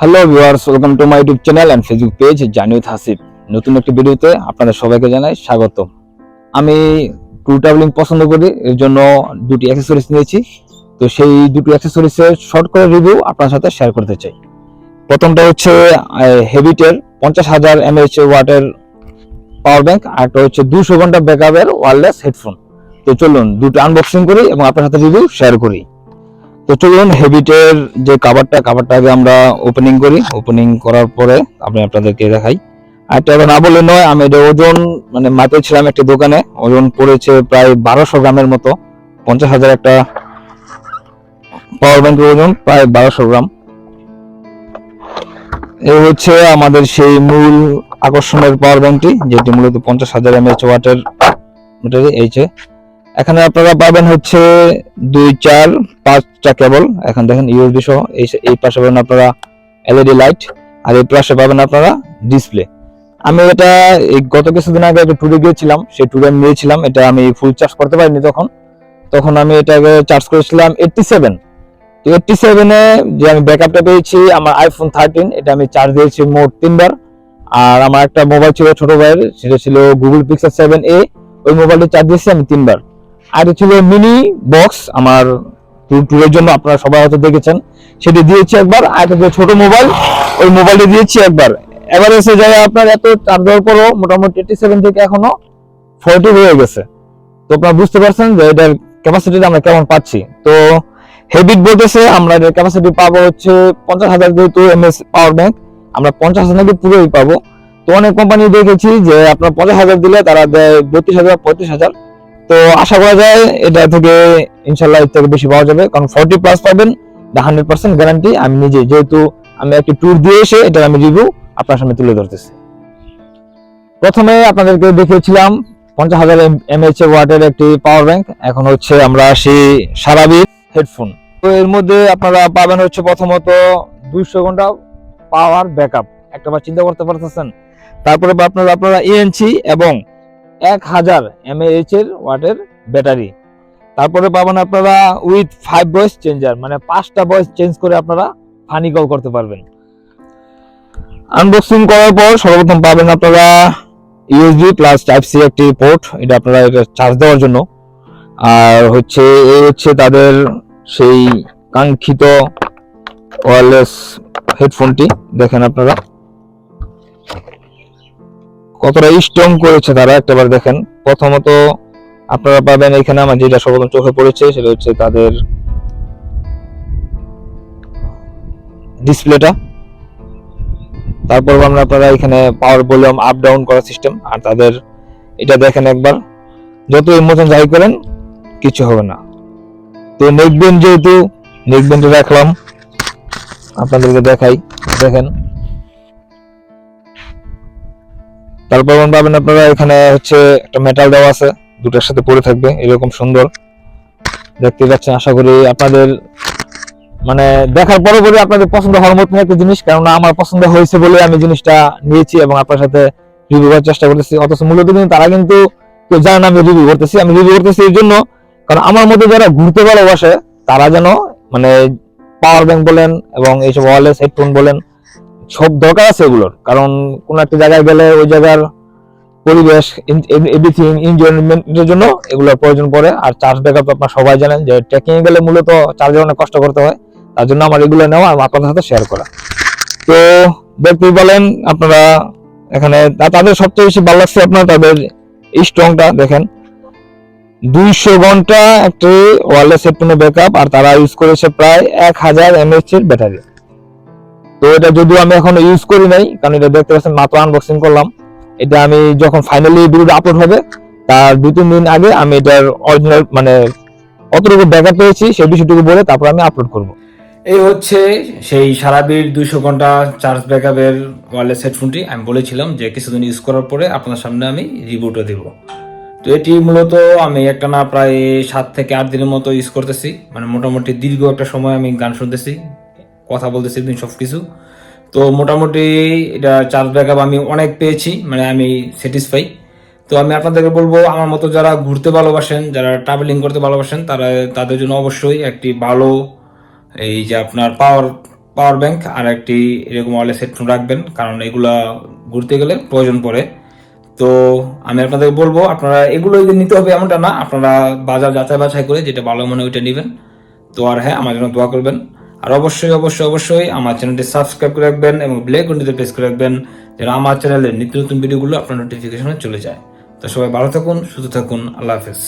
Hello viewers welcome to my YouTube channel and Facebook page journey with Hasib নতুন একটি ভিডিওতে আপনাদের সবাইকে জানাই স্বাগত আমি ট্যুর ট্রাভেলিং পছন্দ করি, এর জন্য দুটি অ্যাক্সেসরিজ নিয়েছি। তো সেই দুটি অ্যাক্সেসরিজের শর্ট করে রিভিউ আপনার সাথে শেয়ার করতে চাই। প্রথমটা হচ্ছে হেভিটের পঞ্চাশ হাজার এমএইচ ওয়াটের পাওয়ার ব্যাংক আর একটা হচ্ছে দুশো ঘণ্টা ব্যাকআপের ওয়ারলেস হেডফোন তো চলুন, দুটো আনবক্সিং করি এবং আপনার সাথে রিভিউ শেয়ার করি। তো চলুন হেভিটের যে কাভারটা কাভারটা আগে আমরা ওপেনিং করি। ওপেনিং করার পরে আমি আপনাদেরকে দেখাই। আর এটা না বলে নয়, আমি এটা ওজন মানে মাপেছিলাম একটি দোকানে, ওজন পড়েছে প্রায় বারোশো গ্রামের মতো, পঞ্চাশ হাজার একটা পাওয়ার ব্যাংকের ওজন, প্রায় বারোশো গ্রাম। এই হচ্ছে আমাদের সেই মূল আকর্ষণের পাওয়ার ব্যাংকটি যেটি মূলত পঞ্চাশ হাজার এমএচ ওয়াটের ব্যাটারি এই যে। এখানে আপনারা পাবেন হচ্ছে দুই চার পাঁচটা কেবল। এখন দেখেন ইউএসবি সহ এই পাশে পাবেন আপনারা এলইডি লাইট আর এই পাশে পাবেন আপনারা ডিসপ্লে আমি এটা এই গত কিছুদিন আগে একটা ট্যুরে গিয়েছিলাম, সেই ট্যুরে আমি নিয়েছিলাম এটা আমি ফুল চার্জ করতে পারিনি তখন। তখন আমি এটাকে চার্জ করেছিলাম এইটটি সেভেন তো এইটটি সেভেনে যে আমি ব্যাকআপটা পেয়েছি, আমার আইফোন থার্টিন এটা আমি চার্জ দিয়েছি মোট তিনবার। আর আমার একটা মোবাইল ছিল ছোট ভাইয়ের, সেটা ছিল গুগল পিক্সেল সেভেন এ ওই মোবাইলটা চার্জ দিয়েছি আমি তিনবার। আর ছিল মিনি বক্স আমার ট্যুর ট্যুরের জন্য আপনারা সবাই হয়তো দেখেছেন। সেটি দিয়েছি একবার, আর একটা ছোট মোবাইল ওই মোবাইলটা দিয়েছি একবার। এবার এসে যায় আপনার এত চার্জ দেওয়ার পরও মোটামুটি এইটি সেভেন থেকে এখনও ফোরটি হয়ে গেছে। তো আপনারা বুঝতে পারছেন যে এটার ক্যাপাসিটিটা আমরা কেমন পাচ্ছি। তো হেভিট বলতেছে আমরা এটার ক্যাপাসিটি পাবো হচ্ছে পঞ্চাশ হাজার যেহেতু এমএস পাওয়ার ব্যাংক আমরা পঞ্চাশ হাজার নাকি পুরোই পাবো। তো অনেক কোম্পানি দেখেছি যে আপনার পঞ্চাশ হাজার দিলে তারা দেয় বত্রিশ হাজার, পঁয়ত্রিশ হাজার। তো আশা করা যায় এটা থেকে ইনশাল্লাহ এর থেকে বেশি পাওয়া যাবে। কারণ ফর্টি প্লাস পাবেন হান্ড্রেড পার্সেন্ট গ্যারান্টি আমি নিজে, যেহেতু আমি একটি ট্যুর দিয়ে এসে এটার আমি রিভিউ আপনার সামনে তুলে ধরতেছি। প্রথমে আপনাদেরকে দেখিয়েছিলাম পঞ্চাশ হাজার এমএইচ ওয়াটের একটি পাওয়ার ব্যাংক এখন হচ্ছে আমরা আসি সারাবির হেডফোন তো এর মধ্যে আপনারা পাবেন হচ্ছে প্রথমত দুইশো ঘণ্টা পাওয়ার ব্যাকআপ একটা বার চিন্তা করতে পারতেছেন। তারপরে আপনারা আপনারা ইএনসি এবং এক হাজার এমএএইচ এর ওয়াটের ব্যাটারি। তারপরে পাবেন আপনারা উইথ ফাইভ ভয়েস চেঞ্জার মানে পাঁচটা ভয়েস চেঞ্জ করে আপনারা ফানি কল করতে পারবেন। আনবক্সিং করার পর সর্বপ্রথম পাবেন আপনারা ইউএসবি প্লাস টাইপ সি একটি পোর্ট এটা আপনারা এটা চার্জ দেওয়ার জন্য। আর হচ্ছে এই হচ্ছে তাদের সেই কাঙ্ক্ষিত ওয়ারলেস হেডফোনটি দেখেন আপনারা। কতটা স্ট্রং করেছে তারা একটাবার দেখেন। প্রথমত আপনারা পাবেন এখানে আমার যেটা সর্বপ্রথম চোখে পড়েছে, সেটা হচ্ছে তাদের ডিসপ্লেটা তারপর আমরা আপনারা এখানে পাওয়ার ভলিউম আপ ডাউন করার সিস্টেম আর তাদের এটা দেখেন একবার। যত ইমোশন যাই করেন, কিছু হবে না। তো নেকবেন্ড যেহেতু নেকবেন্ডে রাখলাম। আপনাদেরকে দেখাই, দেখেন। তারপর পাবেন আপনারা। এখানে হচ্ছে একটা মেটাল দেওয়া আছে, দুটার সাথে পড়ে থাকবে, এরকম সুন্দর। দেখতে পাচ্ছেন, আশা করি আপনাদের মানে দেখার পরে পরে আপনাদের পছন্দ হওয়ার মতন একটা জিনিস, কেননা আমার পছন্দ হয়েছে বলে আমি জিনিসটা নিয়েছি এবং আপনার সাথে রিভিউ করার চেষ্টা করতেছি। অথচ মূলত কিন্তু তারা কিন্তু কেউ জানে না আমি রিভিউ করতেছি। আমি রিভিউ করতেছি এই জন্য, কারণ আমার মধ্যে যারা ঘুরতে ভালোবাসে, তারা যেন মানে পাওয়ার ব্যাংক বলেন এবং এইসব ওয়ারলেস হেডফোন বলেন সব দরকার আছে এগুলোর। কারণ কোন একটা জায়গায় গেলে ওই জায়গার পরিবেশ এভরিথিং এনজয়মেন্টের জন্য এগুলোর প্রয়োজন পড়ে। আর চার্জ ব্যাকআপ আপনারা সবাই জানেন যে ট্রেকিং এ গেলে মূলত চার্জের অনেক কষ্ট করতে হয়। তার জন্য আমার এগুলো নেওয়া আর আপনাদের সাথে শেয়ার করা। তো দেখতেই বলেন আপনারা এখানে তাদের সবচেয়ে বেশি ভালো লাগছে আপনার তাদের স্ট্রংটা দেখেন। দুইশো ঘণ্টা একটি ওয়ারলেস হেডফোনের ব্যাকআপ আর তারা ইউজ করেছে প্রায় এক হাজার এমএইচ এর ব্যাটারি তো এটা যদিও আমি এখনও ইউজ করি নাই, কারণ এটা দেখতে পাচ্ছেন মাত্র আনবক্সিং করলাম। এটা আমি যখন ফাইনালি ভিডিওটা আপলোড হবে, তার দু তিন দিন আগে আমি এটার অরিজিনাল মানে কতটুকু ব্যাকআপ পেয়েছি সেই বিষয়টুকু বলে তারপর আমি আপলোড করব। এই হচ্ছে সেই সারাবির দুইশো ঘণ্টা চার্জ ব্যাকআপের ওয়ারলেস হেডফোনটি আমি বলেছিলাম যে কিছুদিন ইউজ করার পরে আপনার সামনে আমি রিভিউটা দেব। তো এটি মূলত আমি একটা না প্রায় সাত থেকে আট দিনের মতো ইউজ করতেছি। মানে মোটামুটি দীর্ঘ একটা সময় আমি গান শুনতেছি। কথা বলতেছি দিন সব কিছু তো মোটামুটি এটা চার্জ ব্যাকআপ আমি অনেক পেয়েছি মানে আমি স্যাটিসফাই তো আমি আপনাদেরকে বলব, আমার মতো যারা ঘুরতে ভালোবাসেন, যারা ট্রাভেলিং করতে ভালোবাসেন, তারা তাদের জন্য অবশ্যই একটি ভালো এই যে আপনার পাওয়ার পাওয়ার ব্যাংক আর একটি এরকম ওয়ারলেস হেডফোন রাখবেন, কারণ এগুলা ঘুরতে গেলে প্রয়োজন পড়ে। তো আমি আপনাদের বলব, আপনারা এগুলো যে নিতে হবে এমনটা না, আপনারা বাজার যাচাই বাছাই করে যেটা ভালো মনে ওইটা নেবেন। তো আর হ্যাঁ আমার জন্য দোয়া করবেন। আর অবশ্যই অবশ্যই অবশ্যই আমার চ্যানেলটি সাবস্ক্রাইব করে রাখবেন এবং ব্লেক ঘন্টিতে প্রেস করে রাখবেন যেন আমার চ্যানেলের নিত্য নতুন ভিডিওগুলো আপনার নোটিফিকেশনে চলে যায়। তো সবাই ভালো থাকুন, সুস্থ থাকুন, আল্লাহ হাফেজ।